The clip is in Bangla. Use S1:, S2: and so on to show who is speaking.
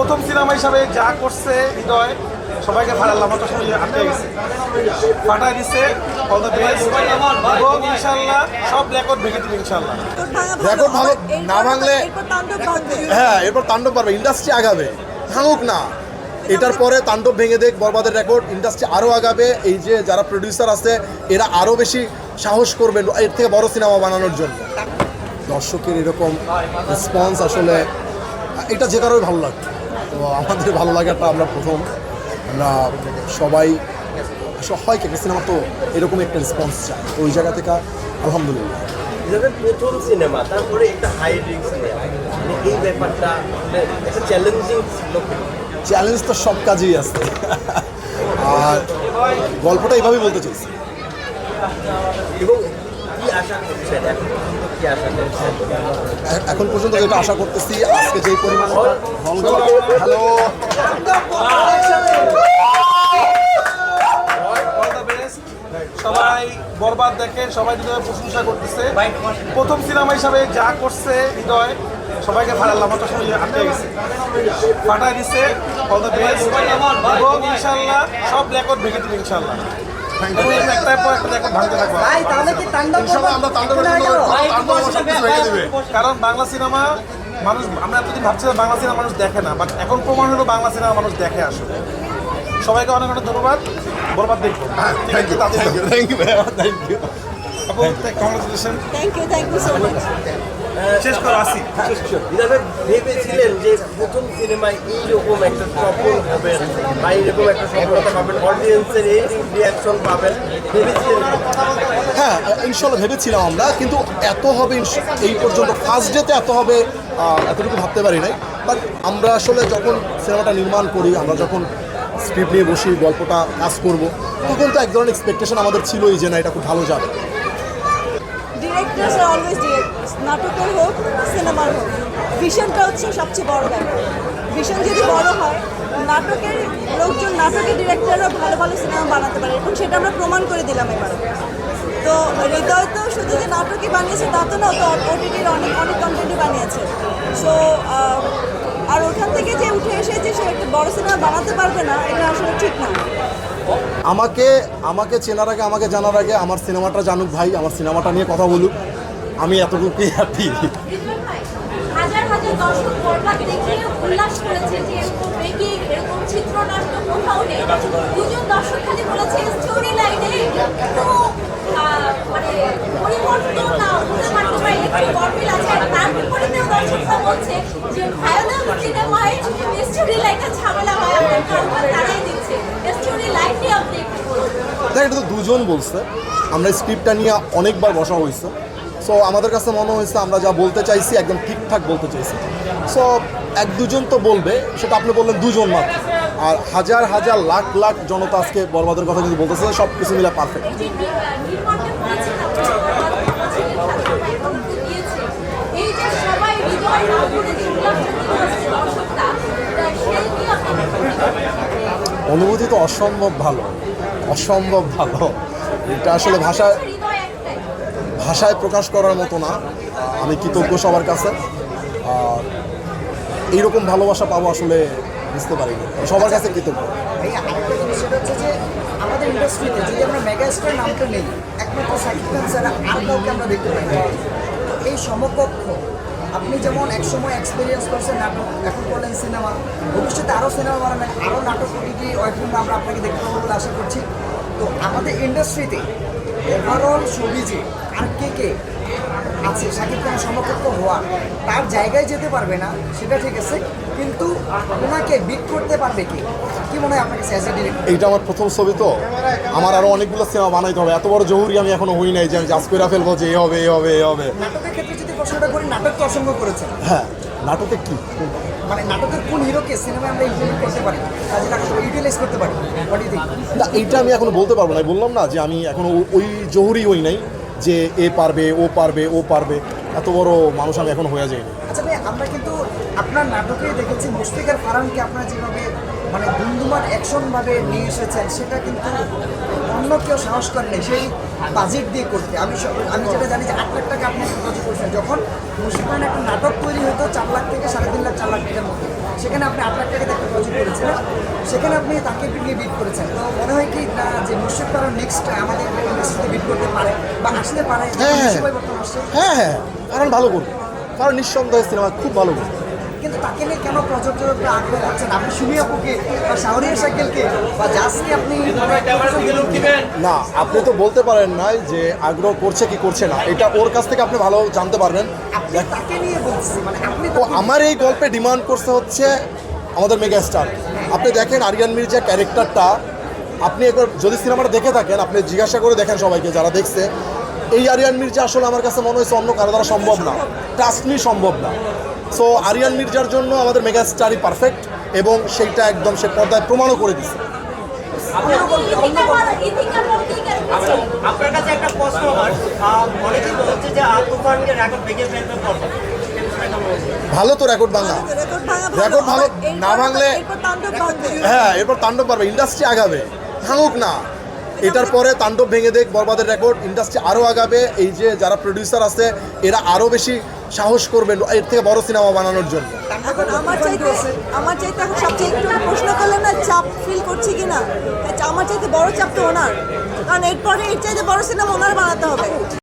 S1: প্রথম সিনেমা হিসাবে যা করছে হৃদয় সবাইকে ফাটালাম আমার সময় আটকে গেছে। ফাটাই দিচ্ছে অল দ্য বেস্ট এবং ইনশাল্লাহ সব রেকর্ড ভেঙে দিবে ইনশাল্লাহ
S2: রেকর্ড ভালো না ভাঙলে হ্যাঁ এরপর তাণ্ডব পারবে ইন্ডাস্ট্রি আগাবে। ভাঙুক না। এটার পরে তাণ্ডব ভেঙে দেখ বরবাদের রেকর্ড ইন্ডাস্ট্রি আরও আগাবে। এই যে যারা প্রডিউসার আছে এরা আরও বেশি সাহস করবেন এর থেকে বড় সিনেমা বানানোর জন্য। দর্শকের এরকম রেসপন্স আসলে এটা যে কারোই ভালো লাগে তো আমাদের ভালো লাগাটা আমরা প্রথম। আমরা সবাই হয় কি একটা সিনেমা তো এরকম একটা রেসপন্স চাই তো ওই জায়গা থেকে আলহামদুলিল্লাহ।
S3: প্রথম সিনেমা তারপরে একটা হাই রিস্ক মানে এই ব্যাপারটা মানে একটা চ্যালেঞ্জিং
S2: চ্যালেঞ্জ তো সব কাজেই আছে। আর গল্পটা এইভাবেই বলতে চাইছি।
S3: এবং এখন পর্যন্ত আশা করছেন?
S2: এ- এখন পর্যন্ত যেটা আশা করতেছি আজকে যে পরিমাণ হ্যালো।
S1: সবাই বরবাদ দেখে সবাই হৃদয় প্রশংসা করতেছে। প্রথম সিনেমা হিসাবে যা করছে হৃদয় সবাইকে ফাটালাম আমার সময় আটকে গেছে। ফাটাই দিচ্ছে অল দ্য বেস্ট এবং ইনশাল্লাহ সব রেকর্ড ভেঙে দিবে ইনশাল্লাহ এবং একটার পর একটা রেকর্ড ভাঙতে থাকব
S4: তাহলে কি তাণ্ডব
S2: ইনশাআল্লাহ আমরা তাণ্ডবের জন্য তাণ্ডব সব কিছু ভেঙে দেবে।
S1: কারণ বাংলা সিনেমা মানুষ আমরা এতদিন ভাবছিলাম বাংলা সিনেমা মানুষ দেখে না বাট এখন প্রমাণ হলো বাংলা সিনেমা মানুষ দেখে আসলে। সবাইকে অনেক অনেক ধন্যবাদ বরবাদ দেখব।
S2: Thank you thank you thank you thank you
S1: আপু congratulation
S4: thank you thank you so much
S1: শেষ করো আসি
S3: ভেবেছিলেন যে প্রথম সিনেমায় এইরকম একটা সফল হবেন বা এইরকম একটা সফলতা পাবেন অডিয়েন্সের এই রিয়াকশন পাবেন ভেবেছিলেন
S2: হ্যাঁ ইনশাল্লাহ ভেবেছিলাম আমরা কিন্তু এত হবে এই পর্যন্ত ফার্স্ট ডেতে এত হবে এতটুকু ভাবতে পারি নাই। বাট আমরা আসলে যখন সিনেমাটা নির্মাণ করি আমরা যখন স্ক্রিপ্ট নিয়ে বসি গল্পটা কাজ করব তখন তো এক ধরনের এক্সপেকটেশন আমাদের ছিলই যে না এটা খুব ভালো যাবে।
S4: ডিরেক্টরস আর অলওয়েজ ডিরেক্টরস নাটকের হোক সিনেমার হোক। ভিশনটা হচ্ছে সবচেয়ে বড় ব্যাপার। ভিশন যদি বড় হয়, নাটকের লোকজন, নাটকের ডিরেক্টররা ভালো ভালো সিনেমা বানাতে পারে। এবং সেটা আমরা প্রমাণ করে দিলাম এবার। তো হৃদয় তো শুধু যে নাটকই বানিয়েছে, তা তো না, তো ওটিটির অনেক অনেক কন্টেন্টই বানিয়েছে। সো আর ওখান থেকে যে উঠে এসে যে সে একটা বড় সিনেমা বানাতে পারবে না, এটা আসলে ঠিক না।
S2: আমাকে আমাকে চেনার আগে, আমাকে জানার আগে আমার সিনেমাটা জানুক ভাই, আমার সিনেমাটা নিয়ে কথা বলুক। আমি এতটুকুই হ্যাপি
S5: স্টোরি লাইন নিয়ে আপনি একটু বলুন
S2: দেখ এটা তো দুজন বলছে। আমরা স্ক্রিপ্টটা নিয়ে অনেকবার বসা হয়েছে। সো আমাদের কাছে মনে হয়েছে আমরা যা বলতে চাইছি, একদম ঠিকঠাক বলতে চাইছি। সো এক দুজন তো বলবে, সেটা আপনি বললেন দুজন মাত্র। আর হাজার হাজার লাখ লাখ জনতা আজকে বরবাদের কথা যদি বলতেছে সব কিছু মিলে পারফেক্ট অনুভূতি তো অসম্ভব ভালো। অসম্ভব ভালো। এটা আসলে ভাষায় ভাষায় প্রকাশ করার মতো না। আমি কৃতজ্ঞ সবার কাছে। আর এইরকম ভালোবাসা পাবো আসলে বুঝতে পারিনি। সবার কাছে কৃতজ্ঞ।
S6: আমাদের ইন্ডাস্ট্রিতে যদি আমরা নামটা নেই, একমাত্র সাকিব খান আর কাউকে আমরা দেখতে পাই এই সমকক্ষ আপনি যেমন একসময় এক্সপিরিয়েন্স করছেন নাটক এখন করলেন সিনেমা ভবিষ্যতে আরও সিনেমা বানাবেন আরও নাটক ওটিটি ওয়েবফিল্ম আমরা আপনাকে দেখতে পাবো বলে আশা করছি। তো আমাদের ইন্ডাস্ট্রিতে ওভারঅল ছবিজে আর কে কে আছে সাকিব খানের সমকক্ষ হওয়া তার জায়গায় যেতে পারবে না সেটা ঠিক আছে কিন্তু ওনাকে বিট করতে পারবে কি? কি মনে হয় ডিরেক্টর
S2: এইটা আমার প্রথম ছবি তো। আমার আরও অনেকগুলো সিনেমা বানাইতে হবে। এত বড় জহুরি আমি এখনও হই নাই যে আমি জাজ করে ফেলব যে এ হবে এ হবে এ হবে।
S6: প্রশ্নটা করি নাটক তো অসংখ্য করেছেন
S2: হ্যাঁ নাটকে কি?
S6: মানে নাটকের কোন হিরোকে সিনেমায় আমরা ইমপ্লিমেন্ট করতে পারি কাজে লাগাতে ইউটিলাইজ করতে পারি হোয়াট ইউ
S2: না এইটা আমি এখনও বলতে পারব না বললাম না যে আমি এখনও ওই জহুরি ওই নাই যে এ পারবে ও পারবে ও পারবে এত বড় মানুষ আমি এখনও হয়ে যাইনি।
S6: আচ্ছা ভাই আমরা কিন্তু আপনার নাটকে দেখেছি মুশফিকার ফারানকে আপনারা যেভাবে মানে ধুমধুমার অ্যাকশনভাবে নিয়ে এসেছেন সেটা কিন্তু অন্য কেউ সাহস করেনি সেই বাজেট দিয়ে করতে। আমি আমি যেটা জানি যে আট লাখ টাকা আপনি খরচ করছেন। যখন মুশফিকার একটা নাটক তৈরি হতো চার লাখ থেকে সাড়ে তিন লাখ চার লাখ টাকার মধ্যে সেখানে আপনি আট লাখ টাকাতে একটা প্রজেক্ট করেছিলেন সেখানে আপনি তাকে নিয়ে বিট করেছেন। তো মনে হয় কি না যে মুর্শিদ তারা নেক্সট আমাদের ইন্ডাস্ট্রিতে বিট করতে পারে বা আসতে পারে
S2: হ্যাঁ, হ্যাঁ। হ্যাঁ হ্যাঁ। কারণ ভালো করবে। কারণ নিঃসন্দেহে সিনেমা খুব ভালো করবে।
S6: কিন্তু তাকে নিয়ে কেন প্রযোজকরা আগ্রহ করছেন আপনি সুমি আপুকে বা শাহরিয়া শাকিলকে বা জাসকে আপনি
S2: না আপনি তো বলতে পারেন না যে আগ্রহ করছে কি করছে না। এটা ওর কাছ থেকে আপনি ভালো জানতে পারবেন।
S6: তাকে নিয়ে বলছি মানে আপনি তাকে-
S2: আমার এই গল্পে ডিমান্ড করছে হচ্ছে আমাদের মেগা স্টার আপনি দেখেন আরিয়ান মির্জা ক্যারেক্টারটা। আপনি একবার যদি সিনেমাটা দেখে থাকেন আপনি জিজ্ঞাসা করে দেখেন সবাইকে যারা দেখছে। এই আরিয়ান মির্জা আসলে আমার কাছে মনে হয়েছে অন্য কারও দ্বারা সম্ভব না। ট্রাস্টমি সম্ভব না। সো আরিয়ান মির্জার জন্য আমাদের মেগা স্টারই পারফেক্ট এবং সেইটা একদম সে পর্দায় প্রমাণও করে দিচ্ছে
S5: ইথিকাল ইথিকাল মধ্যেই ক্যারেক্টার ছিল
S3: আপনার কাছে একটা প্রশ্ন আমার। অনেকেই বলছে যে তুফানকে রেকর্ড ভেঙে ফেলবে
S2: ভালো তো রেকর্ড বাংলা
S4: রেকর্ড ভাঙা
S2: রেকর্ড ভালো, না ভাঙলে- হ্যাঁ এরপর তাণ্ডব পারবে ইন্ডাস্ট্রি আগাবে। ভাঙুক না। এটার পরে তাণ্ডব ভেঙে দেখ, বরবাদের রেকর্ড ইন্ডাস্ট্রি আরও আগাবে। এই যে যারা প্রডিউসার আছে, এরা আরও বেশি সাহস করবেন এর থেকে বড় সিনেমা বানানোর জন্য।
S4: আমার চাইতে এখন সবচেয়ে একটু প্রশ্ন করলেন না, চাপ ফিল করছি কিনা? আমার চাইতে বড় চাপ তো ওনার। কারণ এরপরে এর চাইতে বড় সিনেমা ওনার বানাতে হবে।